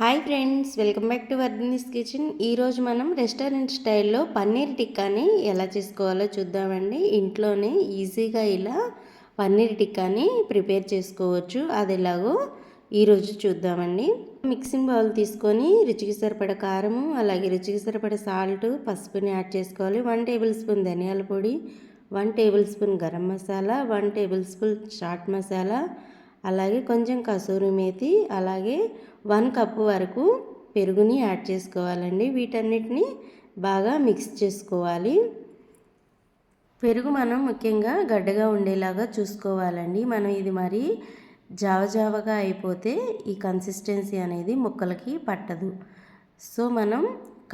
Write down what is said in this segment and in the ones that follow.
Hi friends welcome back to Vardhani's kitchen ఈరోజు మనం restaurant స్టైల్లో పన్నీర్ టిక్కాని ఎలా చేసుకోవాలో చూద్దామండి. ఇంట్లోనే ఈజీగా ఇలా పన్నీర్ టిక్కాని ప్రిపేర్ చేసుకోవచ్చు. అది ఎలాగో ఈరోజు చూద్దామండి. మిక్సింగ్ బౌల్ తీసుకొని రుచికి సరిపడ కారము అలాగే రుచికి సరిపడ సాల్ట్ పసుపుని యాడ్ చేసుకోవాలి. వన్ టేబుల్ స్పూన్ ధనియాల పొడి one tablespoon garam masala one tablespoon chaat masala అలాగే కొంచెం కసూరి మేతి అలాగే వన్ కప్పు వరకు పెరుగుని యాడ్ చేసుకోవాలండి. వీటన్నిటిని బాగా మిక్స్ చేసుకోవాలి. పెరుగు మనం ముఖ్యంగా గడ్డగా ఉండేలాగా చూసుకోవాలండి. మనం ఇది మరి జావజావగా అయిపోతే ఈ కన్సిస్టెన్సీ అనేది ముక్కలకి పట్టదు. సో మనం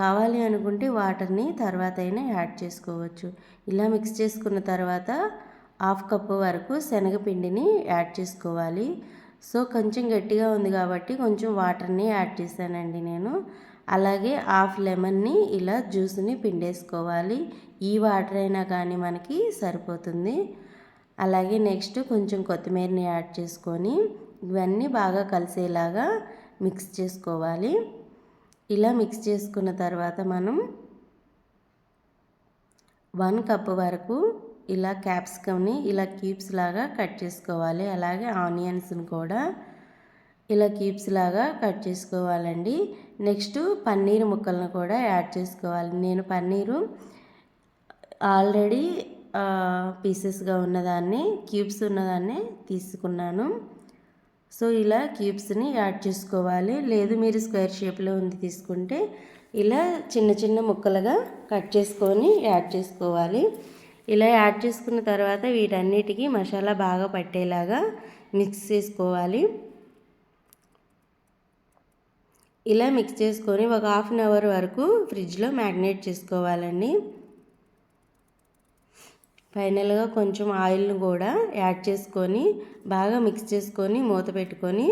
కావాలి అనుకుంటే వాటర్ని తర్వాత అయినా యాడ్ చేసుకోవచ్చు. ఇలా మిక్స్ చేసుకున్న తర్వాత హాఫ్ కప్పు వరకు శనగపిండిని యాడ్ చేసుకోవాలి. సో కొంచెం గట్టిగా ఉంది కాబట్టి కొంచెం వాటర్ని యాడ్ చేశానండి నేను. అలాగే హాఫ్ లెమన్ని ఇలా జ్యూస్ని పిండేసుకోవాలి. ఈ వాటర్ అయినా కానీ మనకి సరిపోతుంది. అలాగే నెక్స్ట్ కొంచెం కొత్తిమీరని యాడ్ చేసుకొని ఇవన్నీ బాగా కలిసేలాగా మిక్స్ చేసుకోవాలి. ఇలా మిక్స్ చేసుకున్న తర్వాత మనం వన్ కప్ వరకు ఇలా క్యాప్సికమ్ని ఇలా క్యూబ్స్ లాగా కట్ చేసుకోవాలి. అలాగే ఆనియన్స్ని కూడా ఇలా క్యూబ్స్ లాగా కట్ చేసుకోవాలండి. నెక్స్ట్ పన్నీర్ ముక్కలను కూడా యాడ్ చేసుకోవాలి. నేను పన్నీరు ఆల్రెడీ పీసెస్గా ఉన్నదాన్ని క్యూబ్స్ ఉన్నదాన్ని తీసుకున్నాను. సో ఇలా క్యూబ్స్ని యాడ్ చేసుకోవాలి. లేదు మీరు స్క్వేర్ షేప్లో ఉంది తీసుకుంటే ఇలా చిన్న చిన్న ముక్కలుగా కట్ చేసుకొని యాడ్ చేసుకోవాలి. ఇలా యాడ్ చేసుకున్న తర్వాత వీటన్నిటికీ మసాలా బాగా పట్టేలాగా మిక్స్ చేసుకోవాలి. ఇలా మిక్స్ చేసుకొని ఒక హాఫ్ అన్ అవర్ వరకు ఫ్రిడ్జ్లో మ్యాగ్నేట్ చేసుకోవాలండి. ఫైనల్గా కొంచెం ఆయిల్ని కూడా యాడ్ చేసుకొని బాగా మిక్స్ చేసుకొని మూత పెట్టుకొని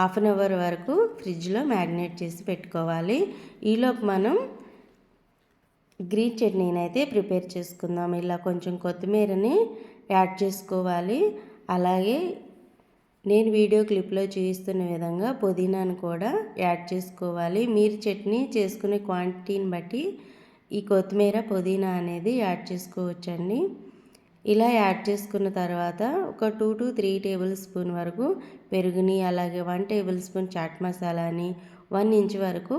హాఫ్ అన్ అవర్ వరకు ఫ్రిడ్జ్లో మ్యాగ్నేట్ చేసి పెట్టుకోవాలి. ఈలోపు మనం గ్రీన్ చట్నీని అయితే ప్రిపేర్ చేసుకుందాం. ఇలా కొంచెం కొత్తిమీరని యాడ్ చేసుకోవాలి. అలాగే నేను వీడియో క్లిప్లో చూపిస్తున్న విధంగా పుదీనాను కూడా యాడ్ చేసుకోవాలి. మీరు చట్నీ చేసుకునే క్వాంటిటీని బట్టి ఈ కొత్తిమీర పుదీనా అనేది యాడ్ చేసుకోవచ్చండి. ఇలా యాడ్ చేసుకున్న తర్వాత ఒక two to three tablespoon వరకు పెరుగుని అలాగే వన్ టేబుల్ స్పూన్ చాట్ మసాలాని వన్ ఇంచ్ వరకు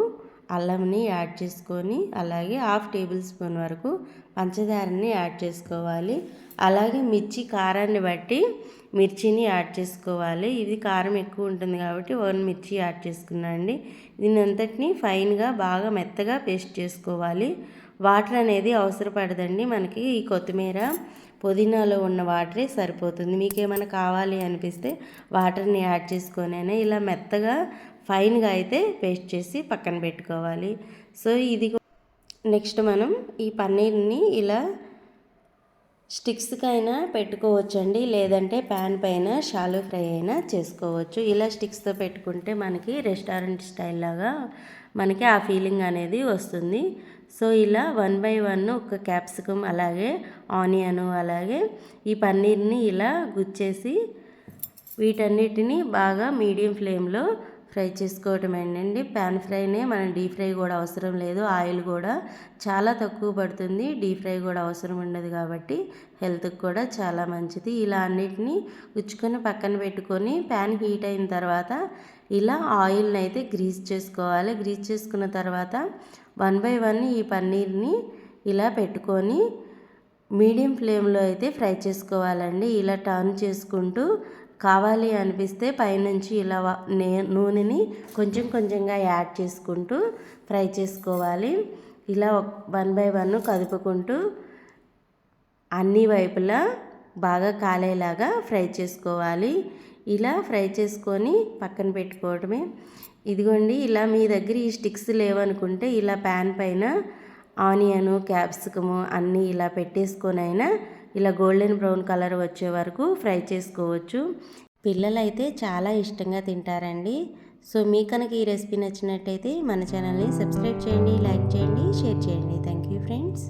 అల్లంని యాడ్ చేసుకొని అలాగే హాఫ్ టేబుల్ స్పూన్ వరకు పంచదారని యాడ్ చేసుకోవాలి. అలాగే మిర్చి కారాన్ని బట్టి మిర్చిని యాడ్ చేసుకోవాలి. ఇది కారం ఎక్కువ ఉంటుంది కాబట్టి వన్ మిర్చి యాడ్ చేసుకున్నాండి దీని అంతటిని ఫైన్గా బాగా మెత్తగా పేస్ట్ చేసుకోవాలి. వాటర్ అనేది అవసరపడదండి. మనకి ఈ కొత్తిమీర పుదీనాలో ఉన్న వాటరే సరిపోతుంది. మీకు ఏమైనా కావాలి అనిపిస్తే వాటర్ని యాడ్ చేసుకొని ఇలా మెత్తగా ఫైన్గా అయితే పేస్ట్ చేసి పక్కన పెట్టుకోవాలి. సో ఇది నెక్స్ట్ మనం ఈ పన్నీర్ని ఇలా స్టిక్స్కైనా పెట్టుకోవచ్చండి. లేదంటే ప్యాన్ పైన షాలో ఫ్రై అయినా చేసుకోవచ్చు. ఇలా స్టిక్స్తో పెట్టుకుంటే మనకి రెస్టారెంట్ స్టైల్ లాగా మనకి ఆ ఫీలింగ్ అనేది వస్తుంది. సో ఇలా వన్ బై వన్ ఒక క్యాప్సికమ్ అలాగే ఆనియన్ అలాగే ఈ పన్నీర్ని ఇలా గుచ్చేసి వీటన్నిటిని బాగా మీడియం ఫ్లేమ్లో ఫ్రై చేసుకోవటం ఏంటండి? ప్యాన్ ఫ్రైనే మనం డీప్ ఫ్రై కూడా అవసరం లేదు. ఆయిల్ కూడా చాలా తక్కువ పడుతుంది. డీప్ ఫ్రై కూడా అవసరం ఉండదు కాబట్టి హెల్త్కి కూడా చాలా మంచిది. ఇలా అన్నిటినీ ఉచ్చుకొని పక్కన పెట్టుకొని ప్యాన్ హీట్ అయిన తర్వాత ఇలా ఆయిల్ని అయితే గ్రీస్ చేసుకోవాలి. గ్రీస్ చేసుకున్న తర్వాత వన్ బై వన్ ఈ పన్నీర్ని ఇలా పెట్టుకొని మీడియం ఫ్లేమ్లో అయితే ఫ్రై చేసుకోవాలండి. ఇలా టర్న్ చేసుకుంటూ కావాలి అనిపిస్తే పైనుంచి ఇలా నే నూనెని కొంచెం కొంచెంగా యాడ్ చేసుకుంటూ ఫ్రై చేసుకోవాలి. ఇలా వన్ బై వన్ కదుపుకుంటూ అన్ని వైపులా బాగా కాలేలాగా ఫ్రై చేసుకోవాలి. ఇలా ఫ్రై చేసుకొని పక్కన పెట్టుకోవడమే. ఇదిగోండి ఇలా మీ దగ్గర ఈ స్టిక్స్ లేవనుకుంటే ఇలా ప్యాన్ పైన ఆనియను క్యాప్సికము అన్నీ ఇలా పెట్టేసుకొని అయినా ఇలా గోల్డెన్ బ్రౌన్ కలర్ వచ్చే వరకు ఫ్రై చేసుకోవచ్చు. పిల్లలైతే చాలా ఇష్టంగా తింటారండి. సో మీ కనుక ఈ రెసిపీ నచ్చినట్టయితే మన ఛానల్ని సబ్స్క్రైబ్ చేయండి లైక్ చేయండి షేర్ చేయండి. Thank you friends.